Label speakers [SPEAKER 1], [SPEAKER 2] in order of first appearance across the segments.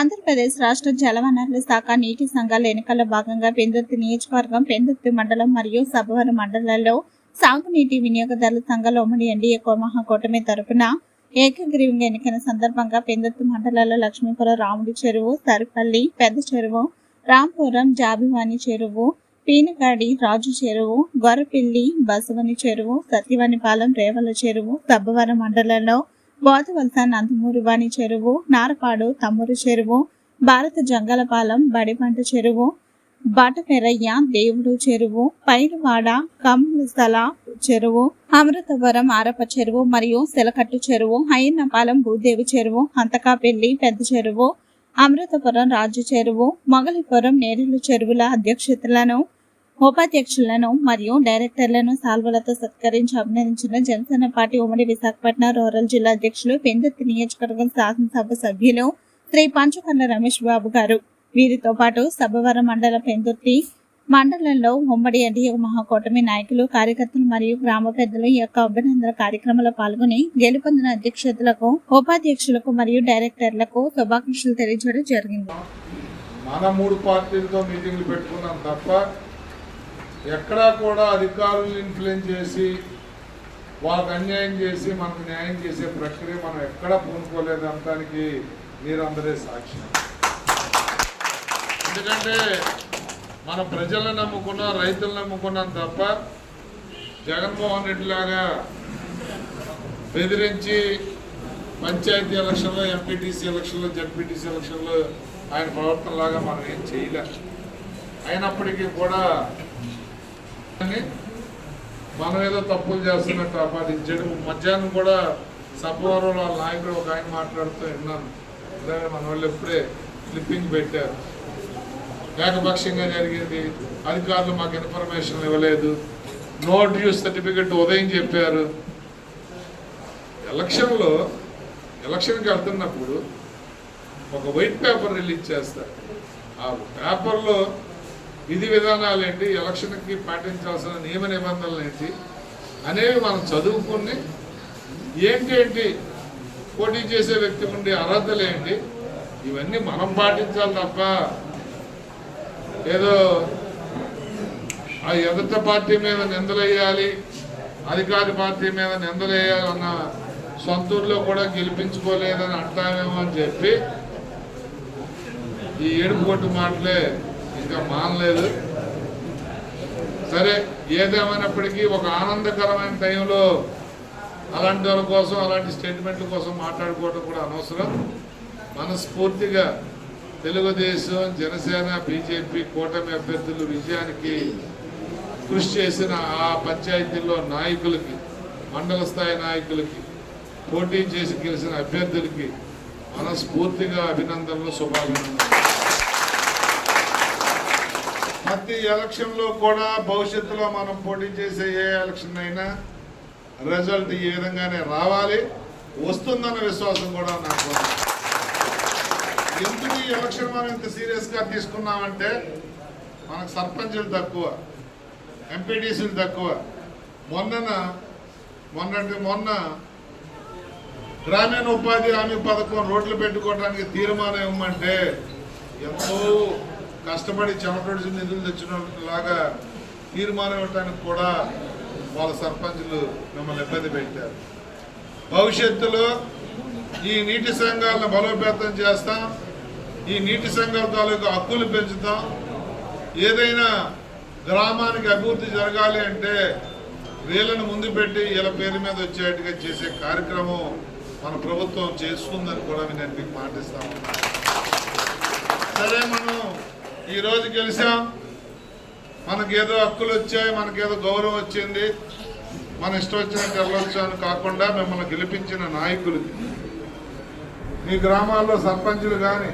[SPEAKER 1] ఆంధ్రప్రదేశ్ రాష్ట్ర జలవనరుల శాఖ నీటి సంఘాల ఎన్నికల్లో భాగంగా పెందుర్తి నియోజకవర్గం పెందుర్తి మండలం మరియు సభవరం మండలాల్లో సాగునీటి వినియోగదారుల సంఘాల ఉమ్మడి ఎన్డీఏ మహాకూటమి తరపున ఏకగ్రీవంగా ఎన్నికైన సందర్భంగా పెందుర్తి మండలాల్లో లక్ష్మీపురం రాముడి చెరువు సరిపల్లి పెద్ద చెరువు రాంపురం జాబివాణి చెరువు పీనగాడి రాజు చెరువు గొర్రపిల్లి బసవని చెరువు సత్యవాణిపాలెం రేవల చెరువు సబ్బవరం మండలంలో బోధవలస నందమూరివాణి చెరువు నారపాడు తమ్మూరు చెరువు భారత జంగలపాలెం బడిపంట చెరువు బటపెరయ్య దేవుడు చెరువు పైరువాడ కమ్ములసల చెరువు అమృతవరం ఆరప చెరువు మరియు సెలకట్టు చెరువు అయ్యన్నపాలెం భూదేవి చెరువు అంతకాపెల్లి పెద్ద చెరువు అమృతపురం రాజు చెరువు మొగలిపురం నేరులు చెరువుల అధ్యక్షతలను ఉపాధ్యక్షులను మరియు డైరెక్టర్లను సాల్వలతో సత్కరించి అభినందించిన జనసేన పార్టీ ఉమ్మడి విశాఖపట్నం రూరల్ జిల్లా అధ్యక్షులు పెందుర్తి నియోజకవర్గం శాసనసభ సభ్యులు శ్రీ పంచకర్ల రమేష్ బాబు గారు. వీరితో పాటు సభవరం మండల పెందుర్తి మండలంలో ఉమ్మడి ఎన్డీఏ మహాకూటమి నాయకులు కార్యకర్తలు మరియు గ్రామ పెద్దలు ఈ యొక్క అభినందన కార్యక్రమంలో పాల్గొని గెలుపొందిన అధ్యక్షులకు ఉపాధ్యక్షులకు మరియు డైరెక్టర్లకు శుభాకాంక్షలు తెలియజేయడం జరిగింది.
[SPEAKER 2] మన మూడు పార్టీలతో మీటింగ్లు పెట్టుకున్నాం తప్ప ఎక్కడా కూడా అధికారులను ఇన్ఫ్లుయెన్స్ చేసి వాళ్ళకు అన్యాయం చేసి మనకు న్యాయం చేసే ప్రక్రియ మనం ఎక్కడా పూనుకోలేదు అంతానికి మీరందరే సాక్షి. ఎందుకంటే మన ప్రజలను నమ్ముకున్నాం రైతులను నమ్ముకున్నాం తప్ప జగన్మోహన్ రెడ్డి లాగా బెదిరించి పంచాయతీ ఎలక్షన్లో ఎంపీటీసీ ఎలక్షన్లో జడ్పీటీసీ ఎలక్షన్లో ఆయన ప్రవర్తనలాగా మనం ఏం చేయలే. అయినప్పటికీ కూడా మనం ఏదో తప్పులు చేస్తున్నట్టు ఆపాదించాడు మధ్యాహ్నం కూడా సభవరంలో వాళ్ళ నాయకుడు ఒక ఆయన మాట్లాడుతూ విన్నాను. ఇలాగే మన వాళ్ళు ఎప్పుడే క్లిప్పింగ్ పెట్టారు. ఏకపక్షంగా జరిగింది. అధికారులు మాకు ఇన్ఫర్మేషన్ ఇవ్వలేదు. నో డ్యూస్ సర్టిఫికెట్ ఉదయం చెప్పారు. ఎలక్షన్లో ఎలక్షన్కి వెళ్తున్నప్పుడు ఒక వైట్ పేపర్ రిలీజ్ చేస్తారు. ఆ పేపర్లో విధి విధానాలు ఏంటి ఎలక్షన్కి పాటించాల్సిన నియమ నిబంధనలు ఏంటి అనేవి మనం చదువుకుని ఏంటి ఏంటి పోటీ చేసే వ్యక్తి ఉండే అర్హతలు ఏంటి ఇవన్నీ మనం పాటించాలి తప్ప ఏదో ఆ ఎదుట పార్టీ మీద నిందలేయాలి అధికారి పార్టీ మీద నిందలేయాలన్న సొంత ఊర్లో కూడా గెలిపించుకోలేదని అంటామేమో అని చెప్పి ఈ ఏడుపు కొట్టు మాటలే ఇంకా మానలేదు. సరే ఏదేమైనప్పటికీ ఒక ఆనందకరమైన టైంలో అలాంటి వాళ్ళ కోసం అలాంటి స్టేట్మెంట్ల కోసం మాట్లాడుకోవడం కూడా అనవసరం. మనస్ఫూర్తిగా తెలుగుదేశం జనసేన బీజేపీ కూటమి అభ్యర్థులు విజయానికి కృషి చేసిన ఆ పంచాయతీల్లో నాయకులకి మండల స్థాయి నాయకులకి పోటీ చేసి గెలిచిన అభ్యర్థులకి మనస్ఫూర్తిగా అభినందనలు శుభాభినందనలు. ప్రతి ఎలక్షన్లో కూడా భవిష్యత్తులో మనం పోటీ చేసే ఏ ఎలక్షన్ అయినా రిజల్ట్ ఈ విధంగానే రావాలి. వస్తుందన్న విశ్వాసం కూడా నాకు ఎందుకు ఈ ఎలక్షన్ మనం ఇంత సీరియస్గా తీసుకున్నామంటే మనకు సర్పంచులు తక్కువ ఎంపీటీసీలు తక్కువ. మొన్నన మొన్నటి మొన్న గ్రామీణ ఉపాధి హామీ పథకం రోడ్లు పెట్టుకోవడానికి తీర్మానం ఇవ్వమంటే ఎంతో కష్టపడి చెమటొడిచి నిధులు తెచ్చిన లాగా తీర్మానం ఇవ్వడానికి కూడా వాళ్ళ సర్పంచులు మిమ్మల్ని ఇబ్బంది పెట్టారు. భవిష్యత్తులో ఈ నీటి సంఘాలను బలోపేతం చేస్తాం ఈ నీటి సంఘాల తాలూకు హక్కులు పెంచుతాం. ఏదైనా గ్రామానికి అభివృద్ధి జరగాలి అంటే వీళ్ళని ముందు పెట్టి వీళ్ళ పేరు మీద వచ్చేట్టుగా చేసే కార్యక్రమం మన ప్రభుత్వం చేస్తుందని కూడా నేను మీకు మాటిస్తాను సరే మనం ఈరోజు గెలిచాం. మనకేదో హక్కులు వచ్చాయి మనకేదో గౌరవం వచ్చింది. మన ఇష్టం వచ్చినట్టు వెళ్ళొచ్చు అని కాకుండా మిమ్మల్ని గెలిపించిన నాయకులకి మీ గ్రామాల్లో సర్పంచులు కానీ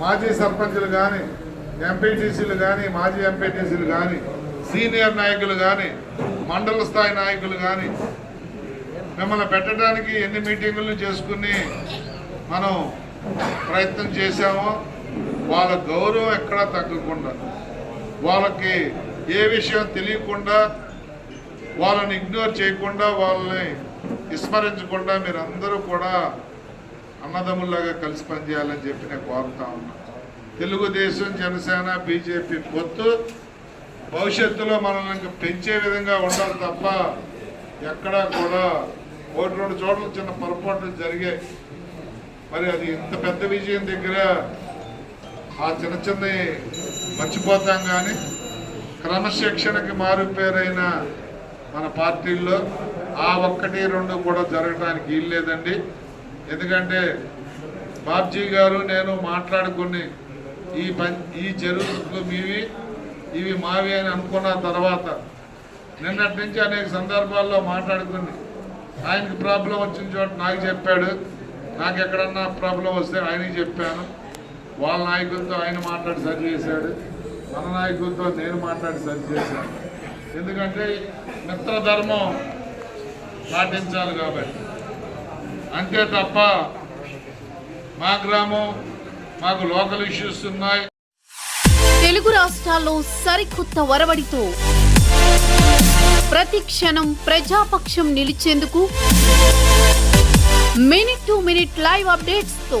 [SPEAKER 2] మాజీ సర్పంచులు కానీ ఎంపీటీసీలు కానీ మాజీ ఎంపీటీసీలు కానీ సీనియర్ నాయకులు కానీ మండల స్థాయి నాయకులు కానీ మిమ్మల్ని పెట్టడానికి ఎన్ని మీటింగులు చేసుకుని మనం ప్రయత్నం చేశామో వాళ్ళ గౌరవం ఎక్కడా తగ్గకుండా వాళ్ళకి ఏ విషయం తెలియకుండా వాళ్ళని ఇగ్నోర్ చేయకుండా వాళ్ళని విస్మరించకుండా మీరందరూ కూడా అన్నదమ్ముల్లాగా కలిసి పనిచేయాలని చెప్పి నేను కోరుతా ఉన్నా. తెలుగుదేశం జనసేన బీజేపీ పొత్తు భవిష్యత్తులో మనల్ని ఇంకా పెంచే విధంగా ఉండాలి తప్ప ఎక్కడా కూడా ఒకటి రెండు చోట్ల చిన్న పొరపాట్లు జరిగాయి. మరి అది ఇంత పెద్ద విజయం దగ్గర ఆ చిన్న చిన్న మర్చిపోతాం కానీ క్రమశిక్షణకి మారు పేరైన మన పార్టీల్లో ఆ ఒక్కటి రెండు కూడా జరగడానికి వీలు లేదండి. ఎందుకంటే బాబ్జీ గారు నేను మాట్లాడుకుని ఈ పం ఈ చెరువులు మీవి ఇవి మావి అని అనుకున్న తర్వాత నిన్నటి నుంచి అనేక సందర్భాల్లో మాట్లాడుకుని ఆయనకి ప్రాబ్లం వచ్చిన చోట నాకు చెప్పాడు. నాకు ఎక్కడన్నా ప్రాబ్లం వస్తే ఆయనకి చెప్పాను. వాళ్ళ నాయకులతో ఆయన మాట్లాడి సరి చేశాడు. మన నాయకులతో నేను మాట్లాడి సరి చేశాను. ఎందుకంటే మిత్రధర్మం పాటించాలి కాబట్టి. అంతే తప్ప మా గ్రామం మాకు లోకల్ ఇష్యూస్ ఉన్నాయి.
[SPEAKER 3] తెలుగు రాష్ట్రాల్లో సరికొత్త వరవడితో ప్రతి క్షణం ప్రజాపక్షం నిలిచేందుకు మినిట్ టు మినిట్ లైవ్ అప్డేట్స్తో